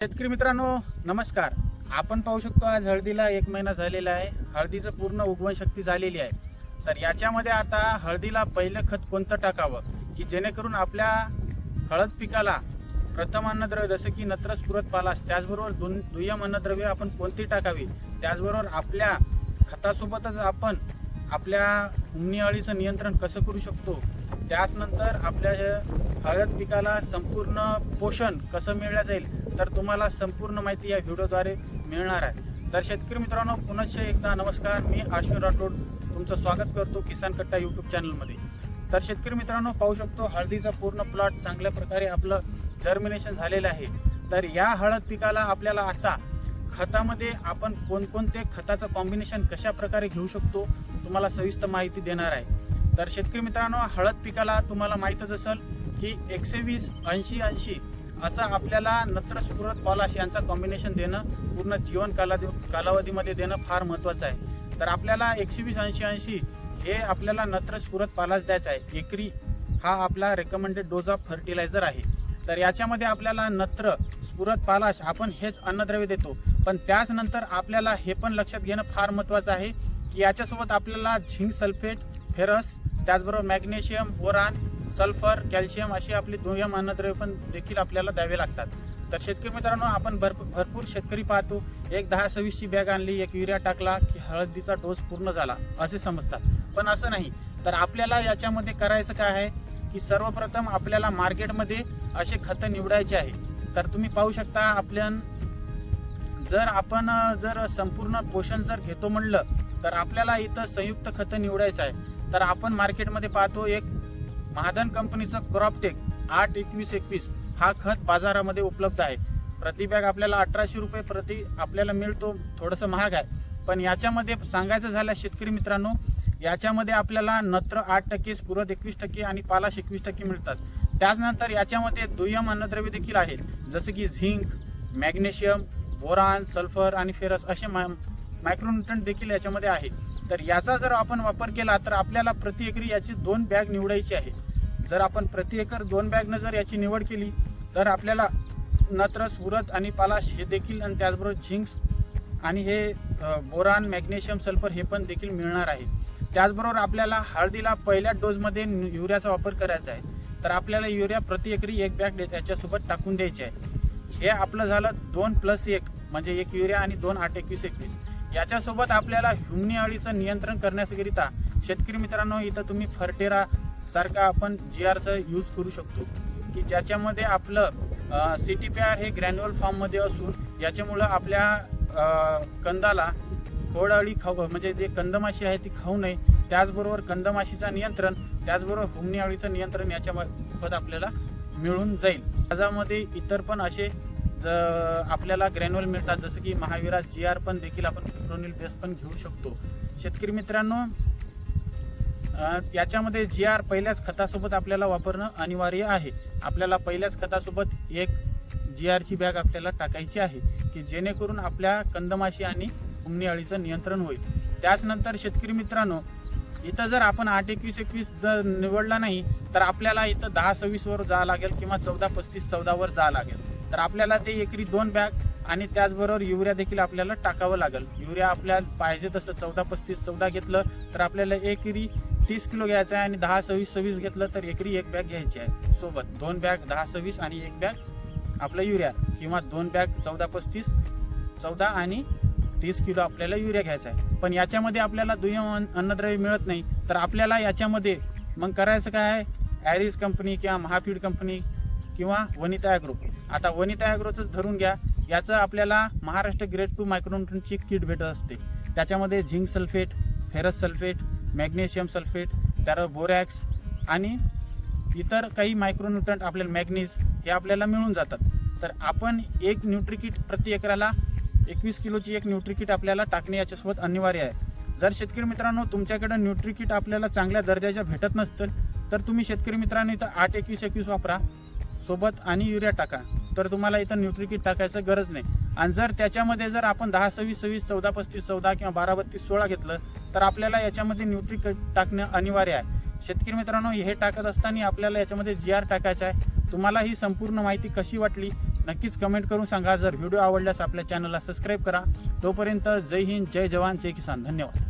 शेतकरी मित्रांनो नमस्कार. आपण पाहू शकतो आज हळदीला एक महिना झालेला आहे. हळदीचं पूर्ण उगवण शक्ती झालेली आहे. तर याच्यामध्ये आता हळदीला पहिलं खत कोणतं टाकावं? की जेणेकरून आपल्या हळद पिकाला प्रथम अन्नद्रव्य जसं की नत्रस पुरत पालास त्याचबरोबर दोन दुय्यम अन्नद्रव्य आपण कोणती टाकावी? त्याचबरोबर आपल्या खतासोबतच आपण आपल्या हुमणी अळीचं नियंत्रण कसं करू शकतो? त्याचनंतर आपल्या हळद पिकाला संपूर्ण पोषण कसं मिळलं जाईल तर तुम्हाला संपूर्ण माहिती या व्हिडिओद्वारे मिळणार आहे. तर शेतकरी मित्रांनो पुनश्च एकदा नमस्कार. मी आश्विन राठोड. तुमचं स्वागत करतो किसान कट्टा यूट्यूब चॅनलमध्ये तर शेतकरी मित्रांनो पाहू शकतो हळदीचा पूर्ण प्लॉट चांगल्या प्रकारे आपलं जर्मिनेशन झालेलं आहे. तर या हळद पिकाला आपल्याला आता खतामध्ये आपण कोणकोणते खताचं कॉम्बिनेशन कशा प्रकारे घेऊ शकतो तुम्हाला सविस्तर माहिती देणार आहे. तर शेतकरी मित्रांनो हळद पिकाला तुम्हाला माहीतच असेल की एकशे वीस ऐंशी ऐंशी असं आपल्याला नत्र स्फुरत पॉलाश यांचं कॉम्बिनेशन देणं पूर्ण जीवन कालावधी कालावधीमध्ये देणं फार महत्त्वाचं आहे. तर आपल्याला एकशे वीस ऐंशी ऐंशी हे आपल्याला नत्र स्फुरत पालाश द्यायचा आहे. एकरी हा आपला रेकमेंडेड डोज ऑफ फर्टिलायझर आहे. तर याच्यामध्ये आपल्याला नत्र स्फुरत पालाश आपण हेच अन्नद्रव्य देतो. पण त्याच नंतर आपल्याला हे पण लक्षात घेणं फार महत्त्वाचं आहे की याच्यासोबत आपल्याला झिंक सल्फेट फेरस त्याचबरोबर मॅग्नेशियम बोरान सल्फर कॅल्शियम अशी आपली दुय्यम अन्नद्रव्य पण देखील आपल्याला द्यावे लागतात. तर शेतकरी मित्रांनो आपण भरपूर भरपूर शेतकरी पाहतो. एक दहा सव्वीसची बॅग आणली एक युरिया टाकला की हळदीचा डोस पूर्ण झाला असे समजतात. पण असं नाही. तर आपल्याला याच्यामध्ये करायचं काय आहे की सर्वप्रथम आपल्याला मार्केटमध्ये असे खतं निवडायचे आहे. तर तुम्ही पाहू शकता आपल्या जर आपण जर संपूर्ण पोषण जर घेतो म्हणलं तर आपल्याला इथं संयुक्त खतं निवडायचं आहे. तर आपण मार्केटमध्ये पाहतो एक महाधन कंपनीचं क्रॉपटेक आठ एकवीस एकवीस हा खत बाजारामध्ये उपलब्ध आहे. प्रति बॅग आपल्याला अठराशे रुपये प्रति आपल्याला मिळतो थोडंसं महाग आहे. पण याच्यामध्ये सांगायचं झालं शेतकरी मित्रांनो याच्यामध्ये आपल्याला नत्र आठ टक्के स्फुरत एकवीस टक्के आणि पालाश एकवीस टक्के मिळतात. त्याचनंतर याच्यामध्ये दुय्यम अन्नद्रव्य देखील आहेत. जसे की झिंक मॅग्नेशियम बोरान सल्फर आणि फेरस असे मा मायक्रोन्युट्रंट देखील याच्यामध्ये आहे. तर याचा जर आपण वापर केला तर आपल्याला प्रति एकरी याची दोन बॅग निवडायची आहे. जर आपण प्रति एकर दोन बॅगनं जर याची निवड केली तर आपल्याला नत्र उरत आणि पालाश हे देखील आणि त्याचबरोबर झिंक्स आणि हे बोरान मॅग्नेशियम सल्फर हे पण देखील मिळणार आहे. त्याचबरोबर आपल्याला हळदीला पहिल्या डोजमध्ये युरियाचा वापर करायचा आहे. तर आपल्याला युरिया प्रति एकरी एक बॅग त्याच्यासोबत टाकून द्यायची आहे. हे आपलं झालं दोन प्लस एक म्हणजे एक युरिया आणि दोन आठ एकवीस एकवीस. याच्यासोबत आपल्याला ह्युमनी अळीचं नियंत्रण करण्याकरिता शेतकरी मित्रांनो इथं तुम्ही फर्टेरा सारखा आपण जी आरचं यूज करू शकतो. की ज्याच्यामध्ये आपलं सी टी पी आर हे ग्रॅन्युअल फॉर्ममध्ये असून याच्यामुळं आपल्या कंदाला खोड अळी खाऊ म्हणजे जे कंदमाशी आहे ती खाऊ नये. त्याचबरोबर कंदमाशीचं नियंत्रण त्याचबरोबर हुमणी अळीचं नियंत्रण याच्यामार्फत आपल्याला मिळून जाईल. त्याच्यामध्ये इतर पण असे ज आपल्याला ग्रॅन्युअल मिळतात. जसं की महावीरा जी आर पण देखील आपण पेट्रोनिल बेस पण घेऊ शकतो. शेतकरी मित्रांनो याच्यामध्ये जी आर पहिल्याच खतासोबत आपल्याला वापरणं अनिवार्य आहे. आपल्याला पहिल्याच खतासोबत एक जी आरची बॅग आपल्याला टाकायची आहे की जेणेकरून आपल्या कंदमाशी आणि उमणी अळीचं नियंत्रण होईल. त्याचनंतर शेतकरी मित्रांनो इथं जर आपण आठ एकवीस एकवीस जर निवडला नाही तर आपल्याला इथं दहा सव्वीसवर जावं लागेल किंवा चौदा पस्तीस चौदावर जावं लागेल. तर आपल्याला ते एकरी दोन बॅग आणि त्याचबरोबर युरिया देखील आपल्याला टाकावं लागेल. युरिया आपल्याला पाहिजे तसं चौदा पस्तीस चौदा घेतलं तर आपल्याला एकरी तीस किलो घ्यायचं आहे आणि दहा सव्वीस सव्वीस घेतलं तर एकरी एक बॅग घ्यायची आहे. सोबत दोन बॅग दहा सव्वीस आणि एक बॅग आपलं युरिया किंवा दोन बॅग चौदा पस्तीस चौदा आणि तीस किलो आपल्याला युरिया घ्यायचा आहे. पण याच्यामध्ये आपल्याला दुय्यम अन्न- अन्नद्रव्य मिळत नाही. तर आपल्याला याच्यामध्ये मग करायचं काय आहे? ॲरिस कंपनी किंवा महाफीड कंपनी किंवा वनिता ॲग्रो आता वनिता ॲग्रोचंच धरून घ्या. याचं आपल्याला महाराष्ट्र ग्रेड टू मायक्रोन्यूट्रनची किट भेटत असते. त्याच्यामध्ये zinc sulphate ferrous sulphate magnesium sulphate त्यावर बोरॅक्स आणि इतर काही मायक्रोन्यूट्रंट आपल्याला मॅग्नीज हे आपल्याला मिळून जातात. तर आपण एक न्यूट्रिकिट प्रति एकराला एकवीस किलोची एक न्यूट्रिकिट आपल्याला टाकणे याच्यासोबत अनिवार्य आहे. जर शेतकरी मित्रांनो तुमच्याकडे न्यूट्रिकिट आपल्याला चांगल्या दर्जाच्या भेटत नसतील तर तुम्ही शेतकरी मित्रांनो इथं आठ एकवीस एकवीस वापरा. सोबत आणि युरिया टाका. तर तुम्हाला इथं न्यूट्रिकिट टाकायचं गरज नाही. आणि जर त्याच्यामध्ये जर आपण दहा सव्वीस सव्वीस चौदा पस्तीस चौदा किंवा बारा बत्तीस सोळा घेतलं तर आपल्याला याच्यामध्ये न्यूट्रिकिट टाकणं अनिवार्य आहे. शेतकरी मित्रांनो हे टाकत असताना आपल्याला याच्यामध्ये जी आर टाकायचं आहे. तुम्हाला ही संपूर्ण माहिती कशी वाटली नक्कीच कमेंट करून सांगा. जर व्हिडिओ आवडल्यास आपल्या चॅनलला सबस्क्राईब करा. तोपर्यंत जय हिंद जय जवान जय किसान. धन्यवाद.